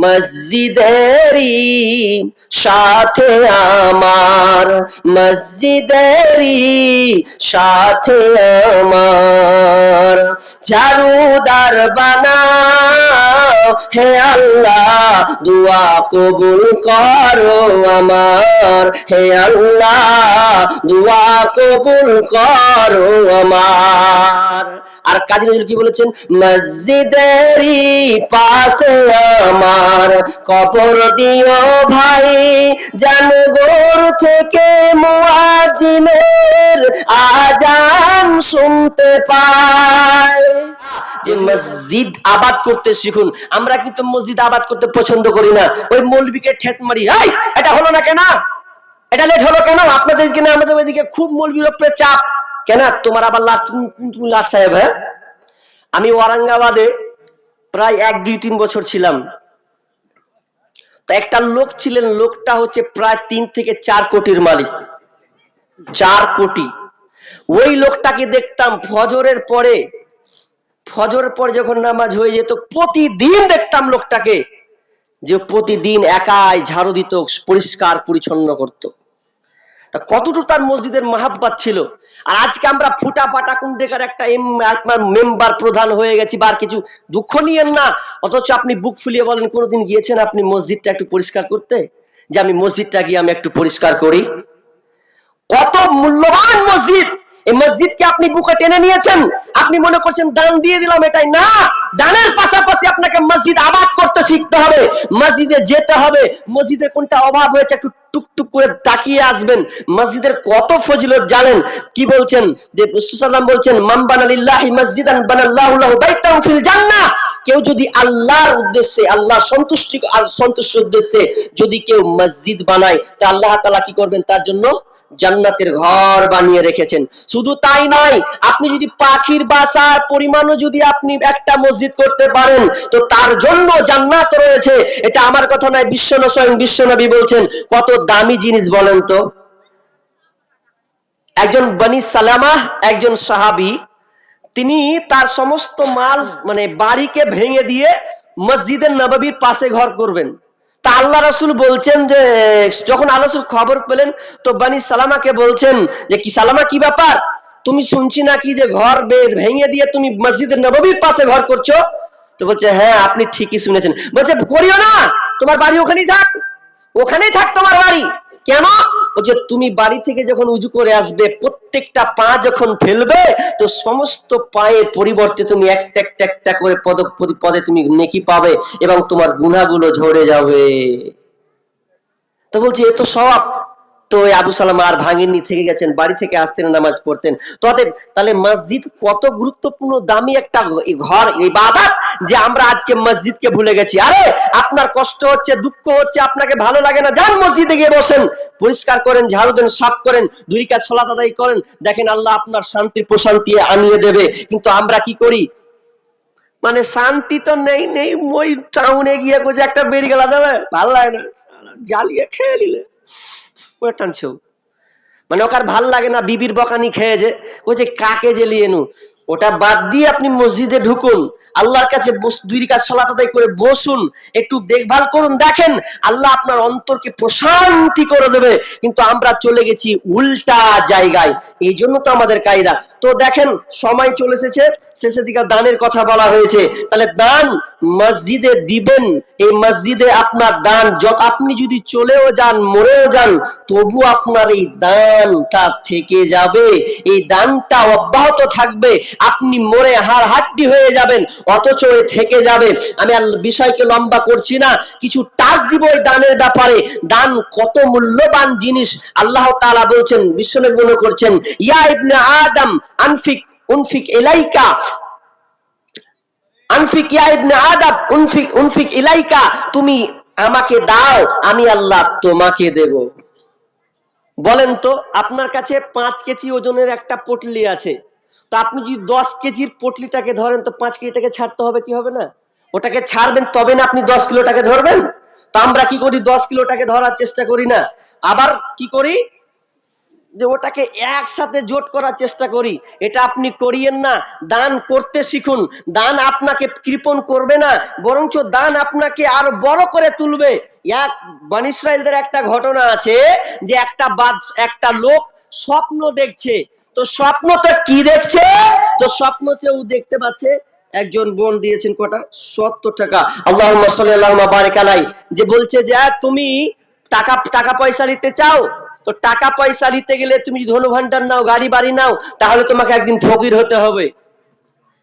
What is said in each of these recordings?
মসজিদেরই সাথে আমার মসজিদেরি সাথে আমার। ঝাড়ুদার বানাও হে আল্লাহ, দুয়া কবুল করো আমার। হে আল্লাহ, দুয়া কবুল করো আমার। আর কাজী নজরুল কি বলেছেন? মসজিদেরই পাশে আমার। কবর দিও ভাই, জানগোর থেকে মুয়াজিনের আজান। শুনতে পায় যে মসজিদ আবাদ করতে শিখুন, আমরা কিন্তু মসজিদ আবাদ করতে পছন্দ করি না। ওই মৌলবীকে ঠেট মারি এটা হলো না কেন? এটা লেট হলো কেন? আপনাদের কিনা আমাদের ওইদিকে খুব মৌলবীর উপরে চাপ। কেন? তোমার আবার লাস্ট লাস্ট সাহেব হ্যাঁ? আমি ওয়ারাঙ্গাবাদে প্রায় এক, দুই, তিন বছর ছিলাম। একটা লোক ছিলেন, লোকটা হচ্ছে প্রায় তিন থেকে চার কোটির মালিক। চার কোটি। ওই লোকটাকে দেখতাম ফজরের পরে। ফজরের পরে যখন নামাজ হয়ে যেত, প্রতিদিন দেখতাম লোকটাকে যে প্রতিদিন একাই ঝাড়ু দিত, পরিষ্কার, পরিচ্ছন্ন করত। তা কতটুকু তার মসজিদের মাহাব্বাত ছিল? আর আজকে আমরা ফুটা পাটা কুন্ডেকার একটা মেম্বার প্রধান হয়ে গেছি বা আর কিছু দুঃখ নিয়েন না। অথচ আপনি বুক ফুলিয়ে বলেন, কোনোদিন গিয়েছেন আপনি মসজিদটা একটু পরিষ্কার করতে? যে, আমি মসজিদটা গিয়ে আমি একটু পরিষ্কার করি। কত মূল্যবান মসজিদ! এই মসজিদকে আপনি বুকে টেনে নিয়েছেন? আপনি মনে করছেন দান দিয়ে দিলাম, এটাই না। দানের পাশাপাশি আপনাকে মসজিদ আবাদ করতে শিখতে হবে। মসজিদে যেতে হবে। মসজিদের কোনটা অভাব হয়েছে একটু টুকটুক করে তাকিয়ে আসবেন। মসজিদের কত ফজিলত জানেন? কি বলছেন? যে রাসূলুল্লাহ বলছেন, মান বানালিল্লাহি মসজিদান বানাল্লাহু লাহু বাইতান ফিল জান্নাহ। কেউ যদি আল্লাহর উদ্দেশ্যে আল্লাহ সন্তুষ্টি, আর সন্তুষ্টির উদ্দেশ্যে যদি কেউ মসজিদ বানায়, তা আল্লাহ তাআলা কি করবেন? তার জন্য জান্নাতের ঘর বানিয়ে রেখেছেন। শুধু তাই নয়, আপনি যদি পাখির বাসার পরিমাণও যদি আপনি একটা মসজিদ করতে পারেন, তো তার জন্য জান্নাত রয়েছে। এটা আমার কথা নয়, বিশ্ব স্বয়ং বিশ্বনবী বলছেন। কত দামি জিনিস বলেন তো। একজন বনি সালামা, একজন সাহাবী, তিনি তার সমস্ত মাল মানে বাড়িকে ভেঙে দিয়ে মসজিদের নববীর পাশে ঘর করবেন। তা আল্লাহ রাসুল বলছেন যে, যখন আল্লাহ রাসুল খবর পেলেন, তো বানি সালামাকে বলছেন যে, কি সালামা, কি ব্যাপার? তুমি শুনছি নাকি যে ঘর ভেঙে দিয়ে তুমি মসজিদের নবীর পাশে ঘর করছ? তো বলছে হ্যাঁ আপনি ঠিকই শুনেছেন। বলছে, করিও না, তোমার বাড়ি ওখানেই থাক ওখানেই থাক তোমার বাড়ি। কেন? বলছে তুমি বাড়ি থেকে যখন উজু করে আসবে, প্রত্যেকটা পা যখন ফেলবে, তো সমস্ত পায়ের পরিবর্তে তুমি একটা একটা একটা করে পদক পদে তুমি নেকি পাবে এবং তোমার গুণাগুলো ঝরে যাবে। তো বলছি, এ তো সব তো ওই আবু সালামা আর ভাঙেননি, থেকে গেছেন, বাড়ি থেকে আসতেন, নামাজ পড়তেন। তো তাহলে মসজিদ কত গুরুত্বপূর্ণ, দামি একটা ঘর, ইবাদত যে আমরা আজকে মসজিদকে ভুলে গেছি। আরে, আপনার কষ্ট হচ্ছে, দুঃখ হচ্ছে, আপনাকে ভালো লাগে না, যান মসজিদে গিয়ে বসেন। পরিষ্কার করেন, ঝাড়ু দেন, সাফ করেন, দুই কাজ সলাত আদায় করেন। দেখেন আল্লাহ আপনার শান্তি প্রশান্তি আনিয়ে দেবে। কিন্তু আমরা কি করি? মানে শান্তি তো নেই নেই, মই টাউনে গিয়ে একটা বেরিয়ে গেলা যাবে, ভালো লাগে না জ্বালিয়ে খেয়ে নিলে। ওটা টানছো। মানে ওকার ভালো লাগে না বিবির বকানি খেয়ে যে, ওই যে কাকে যে লিয়ে নু ওটা বাদ দিয়ে আপনি মসজিদে ঢুকুন, আল্লাহর কাছে দুই কাজ সালাত আদায় করে বসুন, একটু দেখভাল করুন, দেখেন আল্লাহ আপনার অন্তরকে প্রশান্তি করে দেবে। কিন্তু আমরা চলে গেছি উল্টা জায়গায় এই জন্য তো আমাদের কায়দা। তো দেখেন, সময় চলে এসেছে, শেষের দিকে দানের কথা বলা হয়েছে। তাহলে দান মসজিদে দিবেন, এই মসজিদে আপনার দান, যত আপনি যদি চলেও যান, মরেও যান, তবু আপনার এই দানটা থেকে যাবে। এই দানটা অব্যাহত থাকবে। আপনি মরে হাড় হাড্ডি হয়ে যাবেন, অথচ এ থেকে যাবে। আমি বিষয়কে লম্বা করছি না, কিছু টাচ দিব এই দানের ব্যাপারে। দান কত মূল্যবান জিনিস, আল্লাহ তাআলা বলছেন বিশ্বনবী মনে করছেন, ইয়া ইবনে আদম, আনফিক, উনফিক ইলাইকা আনফিক উনফিক তুমি আমাকে দাও, আমি আল্লাহ তোমাকে দেব। বলেন তো, আপনার কাছে পাঁচ কেজি ওজনের একটা পটলি আছে। তো আপনি যদি দশ কেজির পটলিটাকে ধরেন, তো পাঁচ কেজিটাকে ছাড়তে হবে কি হবে না? ওটাকে ছাড়বেন, তবে না আপনি দশ কিলোটাকে ধরবেন? তো আমরা কি করি, দশ কিলোটাকে ধরার চেষ্টা করি না। আবার কি করি? যে ওটাকে একসাথে জোট করার চেষ্টা করি। এটা আপনি করিয়েন না, দান করতে শিখুন। দান আপনাকে কৃপণ করবে না, বরঞ্চ দান আপনাকে আরও বড় করে তুলবে। এক, বান একটা ঘটনা আছে যে একটা বাদ, একটা লোক স্বপ্ন দেখছে। তো স্বপ্ন তো কি দেখছে? তো স্বপ্ন ও দেখতে পাচ্ছে, একজন বোন দিয়েছেন কটা? সত্তর টাকা। আল্লাহ সাল্লাহ বারেক আলাই যে বলছে যে তুমি টাকা টাকা পয়সা নিতে চাও? তো টাকা পয়সা নিতে গেলে তুমি ধনু ভান্ডার নাও, গাড়ি বাড়ি নাও, তাহলে তোমাকে একদিন ফকির হতে হবে।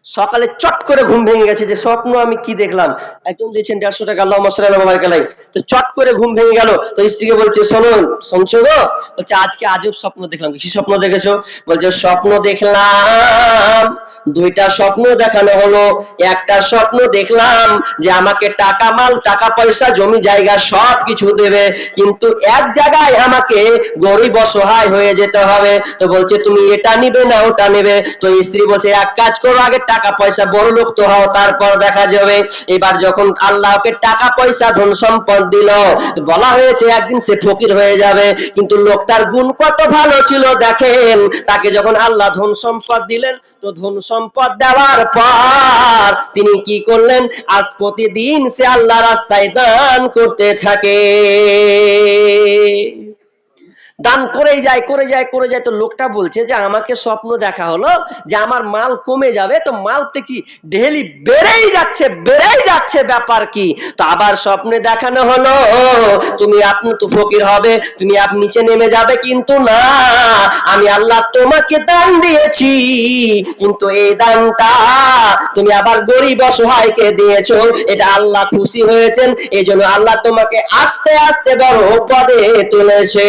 সকালে চট করে ঘুম ভেঙে গেছে, যে স্বপ্ন আমি কি দেখলাম? একজন দিয়েছেন দেড়শো টাকা আল্লাহ বাবারকালাই তো চট করে ঘুম ভেঙে গেল, তো স্ত্রীকে বলছে শোনো শুনছো গো? বলছে, আজকে আজব স্বপ্ন দেখলাম। কি স্বপ্ন দেখেছ? বলছে, স্বপ্ন দেখলাম, দুইটা স্বপ্ন দেখানো হলো। একটা স্বপ্ন দেখলাম যে আমাকে টাকা মাল, টাকা পয়সা, জমি, জায়গা সব কিছু দেবে। কিন্তু এক জায়গায় আমাকে গরিব অসহায় হয়ে যেতে হবে। তো বলছে, তুমি এটা নিবে না, ওটা নেবে। তো স্ত্রী বলছে, এক কাজ করো, আগে টাকা পয়সা বড় লোক তো হও, তারপর দেখা যাবে, এবার যখন আল্লাহকে টাকা পয়সা ধন সম্পদ দিল, বলা হয়েছে একদিন সে ফকির হয়ে যাবে, কিন্তু লোকটার গুণ কত ভালো ছিল দেখেন, তাকে যখন আল্লাহ ধন সম্পদ দিলেন, তো ধন সম্পদ দেওয়ার পর তিনি কি করলেন? আজ প্রতিদিন সে আল্লাহ রাস্তায় দান করতে থাকে। দান করেই যায়, করে যায় করে যায়। তো লোকটা বলছে যে, আমাকে স্বপ্ন দেখা হলো যে, আমার মাল কমে যাবে। তো মাল দেখি ডেলি বেড়েই যাচ্ছে বেড়েই যাচ্ছে। ব্যাপার কি? তো আবার স্বপ্নে দেখানো হলো। তুমি আপনি তো ফকির হবে, তুমি আপনি নিচে নেমে যাবে কিন্তু না। আমি আল্লাহ তোমাকে দান দিয়েছি, কিন্তু এই দানটা তুমি আবার গরিব অসহায়কে দিয়েছ। এটা আল্লাহ খুশি হয়েছেন এই জন্য আল্লাহ তোমাকে আস্তে আস্তে বড় পদে তুলেছে।